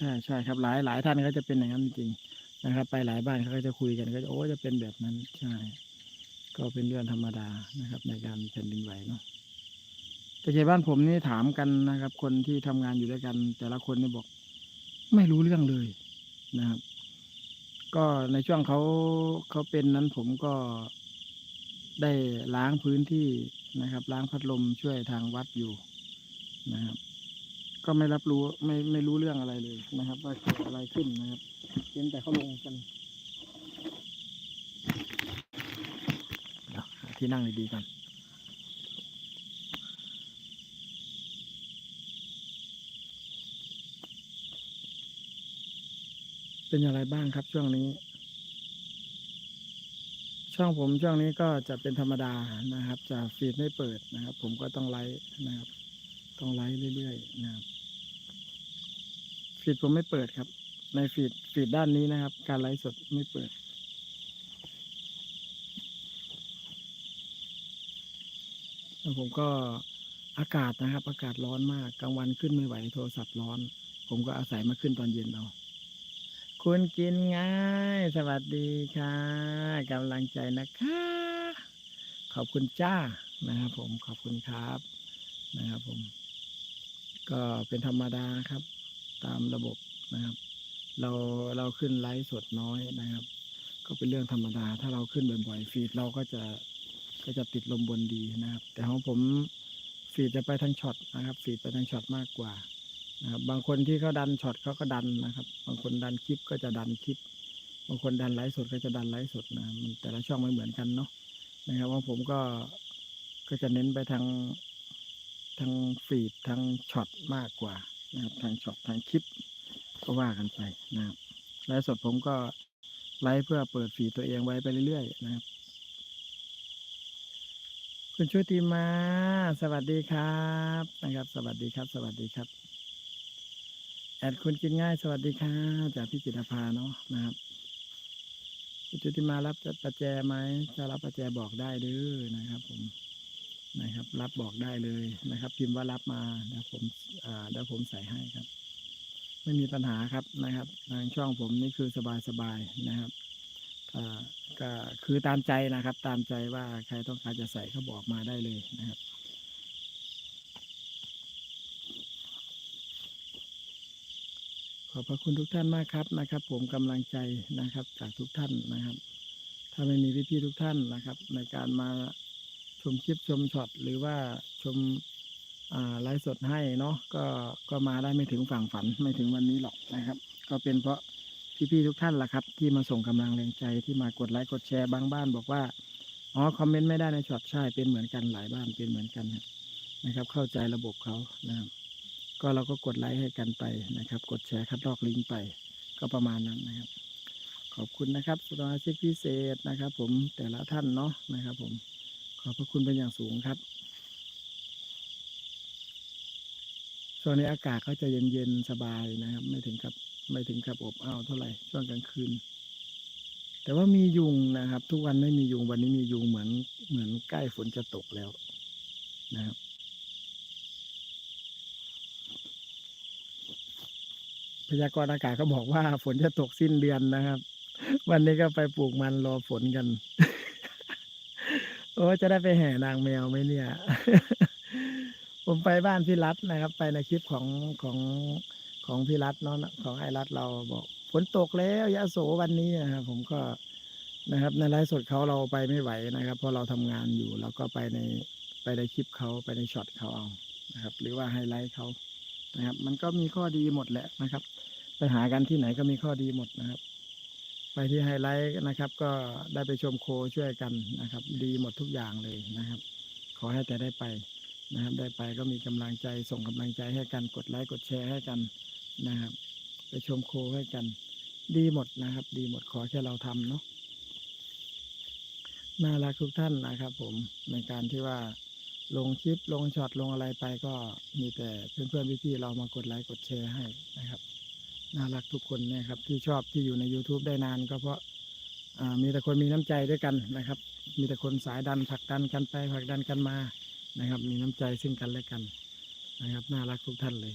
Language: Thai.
ใช่ใช่ครับหลายหลายท่านก็จะเป็นอย่างนั้นจริงนะครับ ไปหลายบ้านเขาก็จะคุยกันก็จะโอ้จะเป็นแบบนั้นใช่ ก็เป็นเรื่องธรรมดานะครับ ในการแผ่นดินไหวเนาะแต่ในบ้านผมนี่ถามกันนะครับ คนที่ทำงานอยู่ด้วยกัน แต่ละคนนี่บอก ไม่รู้เรื่องเลยนะครับ ก็ในช่วงเขาเขาเป็นนั้นผมก็ได้ล้างพื้นที่นะครับ ล้างพัดลมช่วยทางวัดอยู่นะครับ ก็ไม่รับรู้ไม่ไม่รู้เรื่องอะไรเลยนะครับ ว่าเกิดอะไรขึ้นนะครับเห็นแต่เขาลงกันที่นั่งดีๆกันเป็นอย่างไรบ้างครับช่วงนี้ ช่องผมช่วงนี้ก็จะเป็นธรรมดานะครับ จะฟีดไม่เปิดนะครับ ผมก็ต้องไลฟ์นะครับ ต้องไลฟ์เรื่อยๆนะครับฟีดผมไม่เปิดครับ ในฟีดฟีดด้านนี้นะครับ การไลฟ์สดไม่เปิด แล้วผมก็อากาศนะครับ อากาศร้อนมากกลางวันขึ้นไม่ไหวโทรศัพท์ร้อน ผมก็อาศัยมาขึ้นตอนเย็นเอาคุณกินง่าย สวัสดีค่ะกำลังใจนะคะ ขอบคุณจ้านะครับผมขอบคุณครับนะครับผม ก็เป็นธรรมดาครับ ตามระบบนะครับ เราเราขึ้นไลฟ์สดน้อยนะครับ ก็เป็นเรื่องธรรมดา ถ้าเราขึ้นบ่อยๆฟีดเราก็จะก็จะติดลมบนดีนะครับ แต่ของผมฟีดจะไปทางช็อตนะครับ ฟีดไปทางช็อตมากกว่านะครับบางคนที่เขาดันช็อตเขาก็ดันนะครับ บางคนดันคลิปก็จะดันคลิป บางคนดันไลฟ์สดก็จะดันไลฟ์สดนะมันแต่ละช่องไม่เหมือนกันเนาะนะครับว่าผมก็ก็จะเน้นไปทาง ทางฟีดทางช็อตมากกว่านะครับทางช็อตทางคลิปก็ว่ากันไปนะครับไลฟ์สดผมก็ไลฟ์เพื่อเปิดฟีดตัวเองไว้ไปเรื่อยๆนะครับ คุณชุติมา สวัสดีครับนะครับ สวัสดีครับ สวัสดีครับ แอดคุณกินง่าย สวัสดีค่ะจากพี่จิตภาเนาะนะครับ คุณชุติมารับประแจไหมถ้ารับประแจบอกได้ด้อนะครับผม นะครับ รับบอกได้เลยนะครับ พิมพ์ว่ารับมาเดี๋ยวผมอ่าเดี๋ยวผมใส่ให้ครับ ไม่มีปัญหาครับนะครับ ทางช่องผมนี่คือสบายๆนะครับอ่าก็คือตามใจนะครับ ตามใจว่าใครต้องการจะใส่ก็บอกมาได้เลยนะครับขอบพระคุณทุกท่านมากครับนะครับ ผมกำลังใจนะครับจากทุกท่านนะครับ ถ้าไม่มีพี่ๆทุกท่านนะครับ ในการมา ชมคลิปชมช็อตหรือว่าชมไลฟ์สดให้เนาะก็ก็มาได้ไม่ถึงฝั่งฝันไม่ถึงวันนี้หรอกนะครับ ก็เป็นเพราะพี่ๆทุกท่านล่ะครับ ที่มาส่งกำลังแรงใจที่มากดไลค์กดแชร์บางบ้าน บอกว่าอ๋อคอมเมนต์ไม่ได้ในช็อตใช่เป็นเหมือนกันหลายบ้านเป็นเหมือนกันนะครับ เข้าใจระบบเขานะครับก็เราก็กดไลค์ให้กันไปนะครับ กดแชร์คัดลอกลิงก์ไป ก็ประมาณนั้นนะครับ ขอบคุณนะครับสมาชิกพิเศษนะครับ ผมแต่ละท่านเนาะนะครับผม ขอบพระคุณเป็นอย่างสูงครับช่วงนี้อากาศก็จะเย็นๆสบายนะครับ ไม่ถึงกับไม่ถึงกับอบอ้าวเท่าไหร่ช่วงกลางคืน แต่ว่ามียุงนะครับ ทุกวันไม่มียุงวันนี้มียุงเหมือนเหมือนใกล้ฝนจะตกแล้วนะครับพยากรณ์อากาศก็บอกว่าฝนจะตกสิ้นเดือนนะครับ วันนี้ก็ไปปลูกมันรอฝนกัน อ้จะได้ไปแห่นางแมวไหมเนี่ย ผมไปบ้านพี่รัตนะครับ ไปในคลิปของของของพี่รัตเนาะของไอรัตเราบอกฝนตกแล้วยะโสวันนี้นะครับผมก็นะครับ ในไลฟ์สดเขาเราไปไม่ไหวนะครับ เพราะเราทำงานอยู่เราก็ไปในไปในคลิปเขาไปในช็อตเขาเอานะครับ หรือว่าไฮไลท์เขานะครับ มันก็มีข้อดีหมดแหละนะครับ ไปหากันที่ไหนก็มีข้อดีหมดนะครับ ไปที่ไฮไลท์นะครับ ก็ได้ไปชมโคช่วยกันนะครับ ดีหมดทุกอย่างเลยนะครับ ขอให้แต่ได้ไปนะครับ ได้ไปก็มีกำลังใจส่งกำลังใจให้กันกดไลค์กดแชร์ให้กันนะครับ ไปชมโคให้กัน ดีหมดนะครับ ดีหมดขอแค่เราทำเนาะน่ารักทุกท่านนะครับผมในการที่ว่าลงคลิปลงช็อตลงอะไรไปก็มีแต่เพื่อนๆพี่ๆเรามากดไลค์กดแชร์ให้นะครับ น่ารักทุกคนนะครับ ที่ชอบที่อยู่ใน YouTube ได้นานก็เพราะามีแต่คนมีน้ำใจด้วยกันนะครับ มีแต่คนสายดันผลักดันกันไปผลักดันกันมานะครับ มีน้ำใจซึ่งกันและกันนะครับ น่ารักทุกท่านเลย